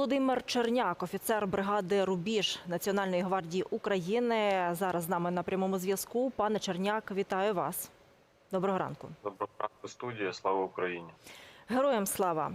Володимир Черняк, офіцер бригади Рубіж Національної гвардії України, зараз з нами на прямому зв'язку. Пане Черняк, вітаю вас. Доброго ранку. Доброго ранку, студія. Слава Україні. Героям слава.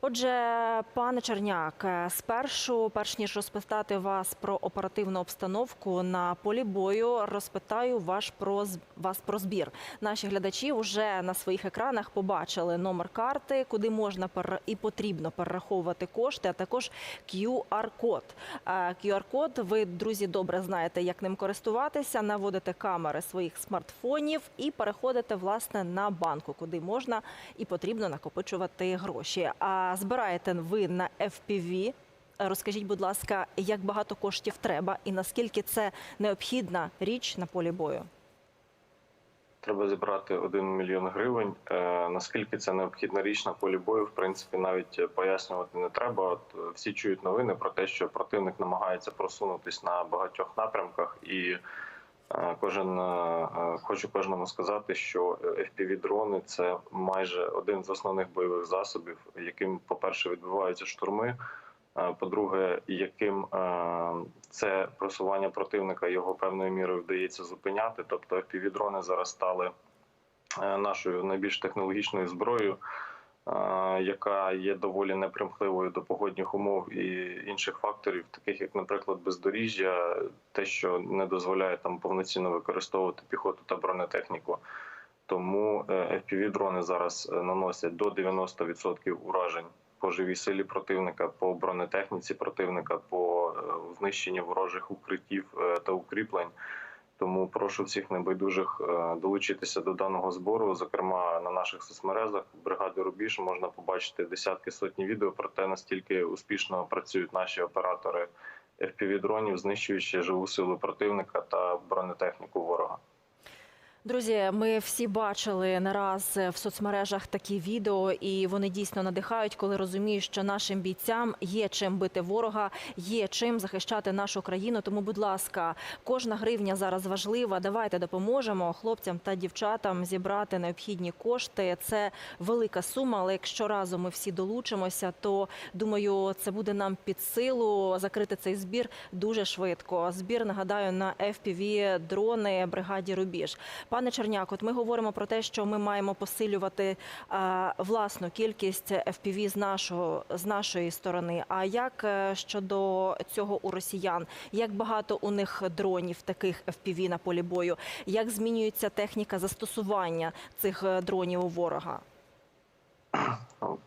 Отже, пане Черняк, е, спершу, перш ніж розпитати вас про оперативну обстановку на полі бою, розпитаю ваш про вас про збір. Наші глядачі вже на своїх екранах побачили номер карти, куди можна і потрібно перераховувати кошти, а також QR-код. Е, QR-код, ви, друзі, добре знаєте, як ним користуватися. Наводите камери своїх смартфонів і переходите власне на банку, куди можна і потрібно накопичувати гроші. А збираєте ви на FPV. Розкажіть, будь ласка, як багато коштів треба і наскільки це необхідна річ на полі бою? Треба зібрати 1 мільйон гривень. Е, наскільки це необхідна річ на полі бою, в принципі, навіть пояснювати не треба. От всі чують новини про те, що противник намагається просунутись на багатьох напрямках, і кожен е, е, хочу кожному сказати, що fpv дрони це майже один з основних бойових засобів, яким, по-перше, відбуваються штурми. Е, По-друге, яким е, це просування противника його певною мірою вдається зупиняти. Тобто FPV-дрони зараз стали е, нашою найбільш технологічною зброєю, е, яка є доволі непримхливою до погодних умов і інших факторів, таких як, наприклад, бездоріжжя, те, що не дозволяє там повноцінно використовувати піхоту та бронетехніку. Тому е, FPV-дрони зараз е, наносять до 90% уражень по живій силі противника, по бронетехніці противника, по е, знищенню ворожих укриттів та укріплень. Тому прошу всіх небайдужих е, долучитися до даного збору. Зокрема, на наших соцмережах бригади Рубіж можна побачити десятки сотні відео про те, наскільки успішно працюють наші оператори FPV-дронів, знищуючи живу силу противника та бронетехніку ворога. Друзі, ми всі бачили не раз в соцмережах такі відео, і вони дійсно надихають, коли розуміють, що нашим бійцям є чим бити ворога, є чим захищати нашу країну. Тому, будь ласка, кожна гривня зараз важлива. Давайте допоможемо хлопцям та дівчатам зібрати необхідні кошти. Це велика сума, але якщо разом ми всі долучимося, то думаю, це буде нам під силу закрити цей збір дуже швидко. Збір нагадаю на FPV дрони бригаді Рубіж. Пане Черняк, от ми говоримо про те, що ми маємо посилювати е, власну кількість FPV з нашого з нашої сторони. А як е, щодо цього у росіян? Як багато у них дронів таких FPV на полі бою? Як змінюється техніка застосування цих е, дронів у ворога?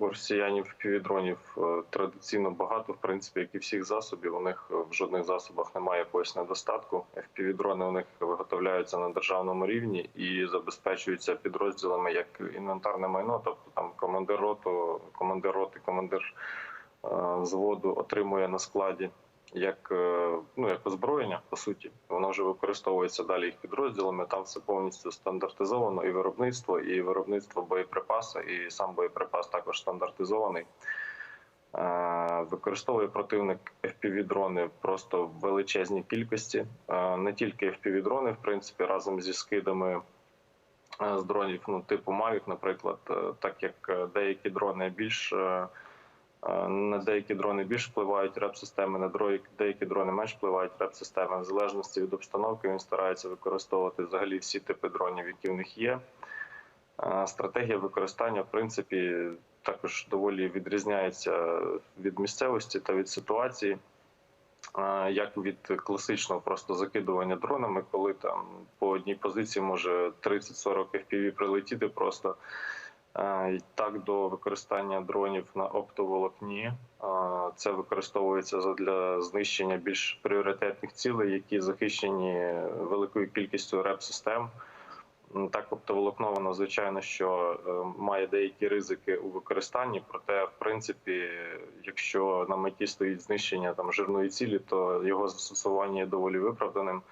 Росіянів півдронів традиційно багато, в принципі, як і всіх засобів. У них в жодних засобах немає якогось недостатку. FPV-дрони у них виготовляються на державному рівні і забезпечуються підрозділами як інвентарне майно, тобто там командир роту, командир роти, командир е, взводу отримує на складі як е, ну як озброєння, по суті, воно вже використовується далі їх підрозділами. Там все повністю стандартизовано, і виробництво, і виробництво боєприпасу, і сам боєприпас також стандартизований. Е, Використовує противник FPV-дрони просто в величезній кількості. Е, Не тільки FPV-дрони, в принципі, разом зі скидами з дронів, ну типу Mavic, наприклад, так як деякі дрони більш деякі дрони більш впливають реп-системи, на дро- деякі дрони менш впливають реп-системи. В залежності від обстановки він старається використовувати взагалі всі типи дронів, які в них є. Е, Стратегія використання, в принципі, також доволі відрізняється від місцевості та від ситуації. Е, Як від класичного просто закидування дронами, коли там по одній позиції може 30-40 FPV прилетіти просто і так до використання дронів на оптоволокні. Е, Це використовується для знищення більш пріоритетних цілей, які захищені великою кількістю реп-систем. Так, оптоволокно, воно звичайно, що е, має деякі ризики у використанні. Проте, в принципі, якщо на меті стоїть знищення там жирної цілі, то його застосування є доволі виправданим.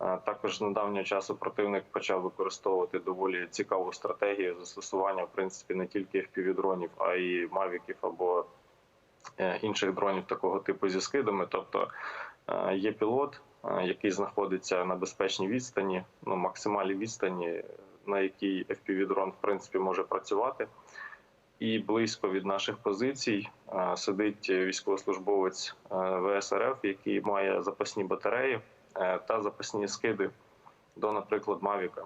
Е, Також недавнього часу противник почав використовувати доволі цікаву стратегію застосування, в принципі, не тільки FPV-дронів, а й мавіків або е, інших дронів такого типу зі скидами. Тобто е, є пілот, який знаходиться на безпечній відстані, ну максимальній відстані, на якій FPV-дрон в принципі може працювати. і близько від наших позицій сидить військовослужбовець ВСРФ, який має запасні батареї та запасні скиди до, наприклад, Мавіка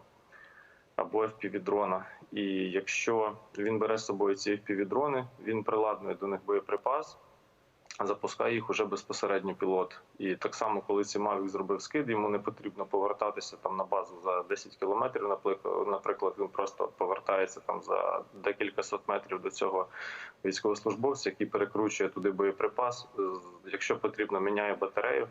або FPV-дрона. І якщо він бере з собою ці FPV-дрони, він приладнує до них боєприпас, запускає їх уже безпосередньо пілот. І так само, коли цей Мавік зробив скид, йому не потрібно повертатися там на базу за 10 кілометрів. Наприклад, він просто повертається там за декілька сот метрів до цього військовослужбовця, який перекручує туди боєприпас. Якщо потрібно, міняє батарею.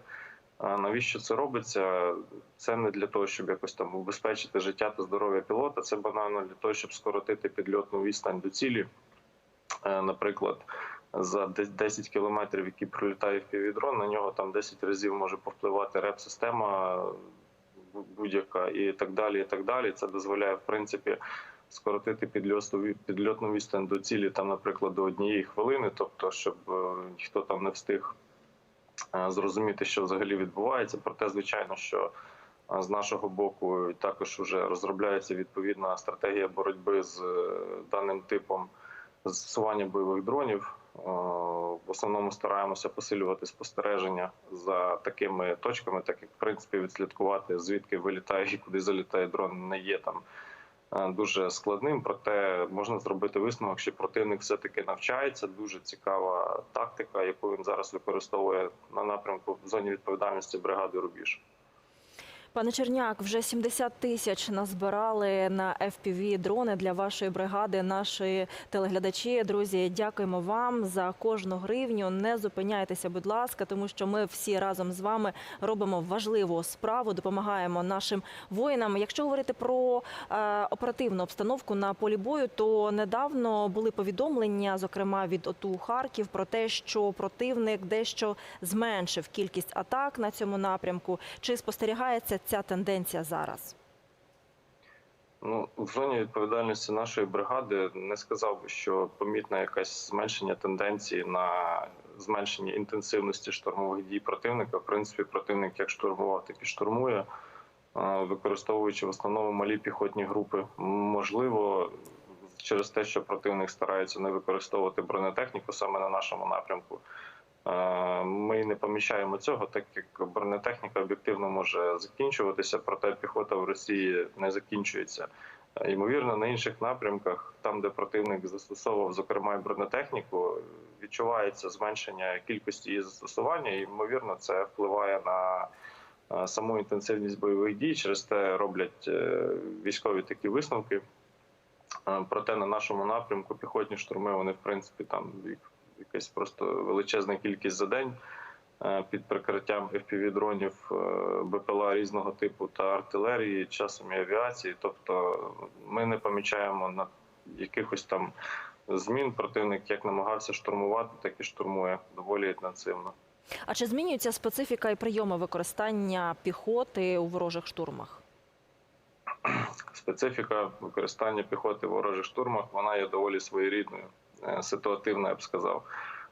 Навіщо це робиться? Це не для того, щоб якось там убезпечити життя та здоров'я пілота. Це банально для того, щоб скоротити підльотну відстань до цілі. Е, Наприклад, за десь 10 кілометрів, які пролітає півдрон, на нього там 10 разів може повпливати реп-система будь-яка і так далі. І так далі. Це дозволяє, в принципі, скоротити підльотну, відстань до цілі, там, наприклад, до однієї хвилини, тобто, щоб е, ніхто там не встиг зрозуміти, що взагалі відбувається. Проте, звичайно, що е, з нашого боку також вже розробляється відповідна стратегія боротьби з е, даним типом застосування бойових дронів. Е, В основному стараємося посилювати спостереження за такими точками, так як в принципі відслідкувати звідки вилітає і куди залітає дрон, не є там е, дуже складним. Проте можна зробити висновок, що противник все-таки навчається. Дуже цікава тактика, яку він зараз використовує на напрямку в зоні відповідальності бригади Рубіж. Пане Черняк, вже 70 тисяч назбирали на fpv дрони для вашої бригади. Наші телеглядачі, друзі, дякуємо вам за кожну гривню. Не зупиняйтеся, будь ласка, тому що ми всі разом з вами робимо важливу справу, допомагаємо нашим воїнам. Якщо говорити про е, оперативну обстановку на полі бою, то недавно були повідомлення, зокрема від ОТУ Харків, про те, що противник дещо зменшив кількість атак на цьому напрямку. Чи спостерігається ця тенденція зараз? Ну, в зоні відповідальності нашої бригади не сказав би, що помітне якесь зменшення тенденції на зменшення інтенсивності штурмових дій противника. В принципі, противник як штурмував, так і штурмує, е, використовуючи в основному малі піхотні групи. Можливо, через те, що противник старається не використовувати бронетехніку саме на нашому напрямку. Ми не поміщаємо цього, так як бронетехніка об'єктивно може закінчуватися, проте піхота в Росії не закінчується. Ймовірно, на інших напрямках, там де противник застосовував, зокрема бронетехніку, відчувається зменшення кількості її застосування. І ймовірно, це впливає на саму інтенсивність бойових дій. Через те роблять е, військові такі висновки. Проте на нашому напрямку піхотні штурми вони в принципі там якась просто величезна кількість за день е, під прикриттям FPV-дронів, е, БПЛА різного типу та артилерії, часом і авіації. Тобто ми не помічаємо на якихось там змін. Противник як намагався штурмувати, так і штурмує доволі інтенсивно. А чи змінюється специфіка і прийоми використання піхоти у ворожих штурмах? Специфіка використання піхоти в ворожих штурмах вона є доволі своєрідною, ситуативна, я б сказав.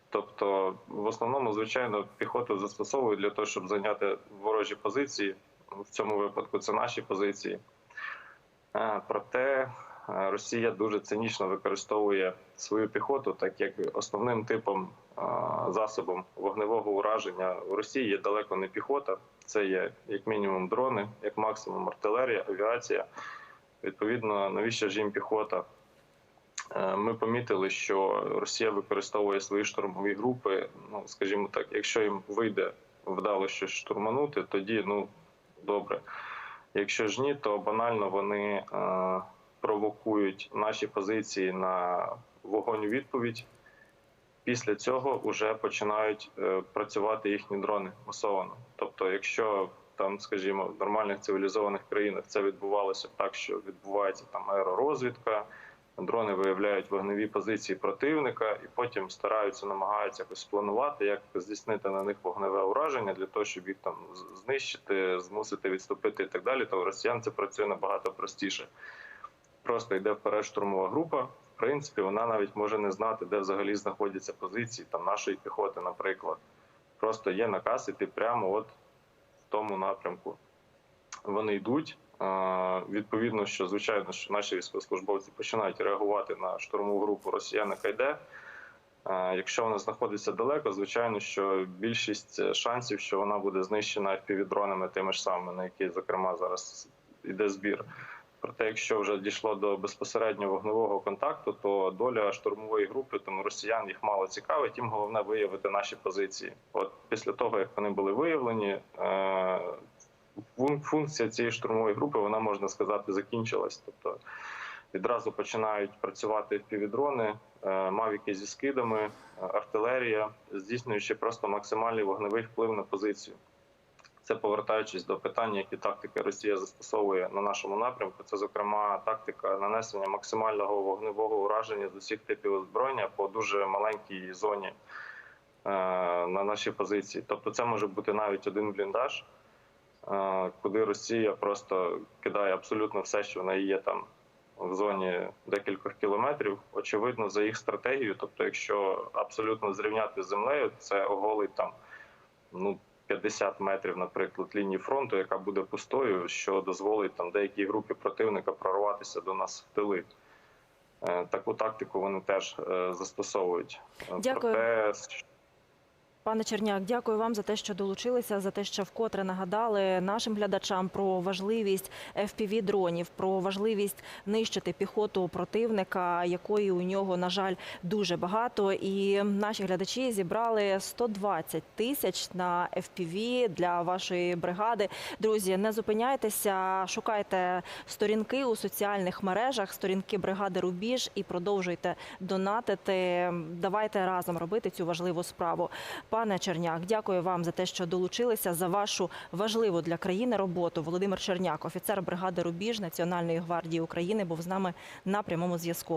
Тобто, в основному, звичайно, піхоту застосовують для того, щоб зайняти ворожі позиції. В цьому випадку це наші позиції. Е, Проте е, Росія дуже цинічно використовує свою піхоту, так як основним типом е, засобом вогневого ураження в Росії є далеко не піхота, це є як мінімум дрони, як максимум артилерія, авіація. Відповідно, навіщо ж їм піхота? Е, Ми помітили, що Росія використовує свої штурмові групи. Ну, скажімо так, якщо їм вийде вдало щось штурманути, тоді ну добре. Якщо ж ні, то банально вони е, провокують наші позиції на вогонь у відповідь. Після цього вже починають е, працювати їхні дрони масово. Тобто, якщо там, скажімо, в нормальних цивілізованих країнах це відбувалося так, що відбувається там аеророзвідка, дрони виявляють вогневі позиції противника, і потім стараються, намагаються якось спланувати, як здійснити на них вогневе ураження для того, щоб їх там знищити, змусити відступити і так далі. То у росіян це працює набагато простіше. Просто йде вперед штурмова група. В принципі, вона навіть може не знати, де взагалі знаходяться позиції там нашої піхоти, наприклад. Просто є наказ іти прямо от в тому напрямку. Вони йдуть, Відповідно, що звичайно, що наші військовослужбовці починають реагувати на штурмову групу росіян, яка йде. Е, Якщо вона знаходиться далеко, звичайно, що більшість шансів, що вона буде знищена FPV-дронами тими ж самими, на які, зокрема, зараз йде збір. Проте, якщо вже дійшло до безпосереднього вогневого контакту, то доля штурмової групи, тому росіян їх мало цікавить. Їм головне виявити наші позиції. От після того, як вони були виявлені, е, функція цієї штурмової групи, вона можна сказати, закінчилась. Тобто відразу починають працювати півдрони, мавіки зі скидами, е, артилерія, здійснюючи просто максимальний вогневий вплив на позицію. Це повертаючись до питання, які тактики Росія застосовує на нашому напрямку. Це, зокрема, тактика нанесення максимального вогневого ураження з усіх типів озброєння по дуже маленькій зоні е, на нашій позиції. Тобто, це може бути навіть один бліндаж, е, куди Росія просто кидає абсолютно все, що в неї є там в зоні декількох кілометрів. Очевидно, за їх стратегією. Тобто, якщо абсолютно зрівняти з землею, це оголить там ну 50 метрів, наприклад, лінії фронту, яка буде пустою, що дозволить там деякій групі противника прорватися до нас в тили. Е, Таку тактику вони теж е, застосовують. Е, Дякую. Проте Пане Черняк, дякую вам за те, що долучилися, за те, що вкотре нагадали нашим глядачам про важливість fpv дронів, про важливість нищити піхоту противника, якої у нього, на жаль, дуже багато. І наші глядачі зібрали 120 тисяч на FPV для вашої бригади. Друзі, не зупиняйтеся, шукайте сторінки у соціальних мережах, сторінки бригади Рубіж і продовжуйте донатити. Давайте разом робити цю важливу справу. Пане Черняк, дякую вам за те, що долучилися за вашу важливу для країни роботу. Володимир Черняк, офіцер бригади Рубіж Національної гвардії України, був з нами на прямому зв'язку.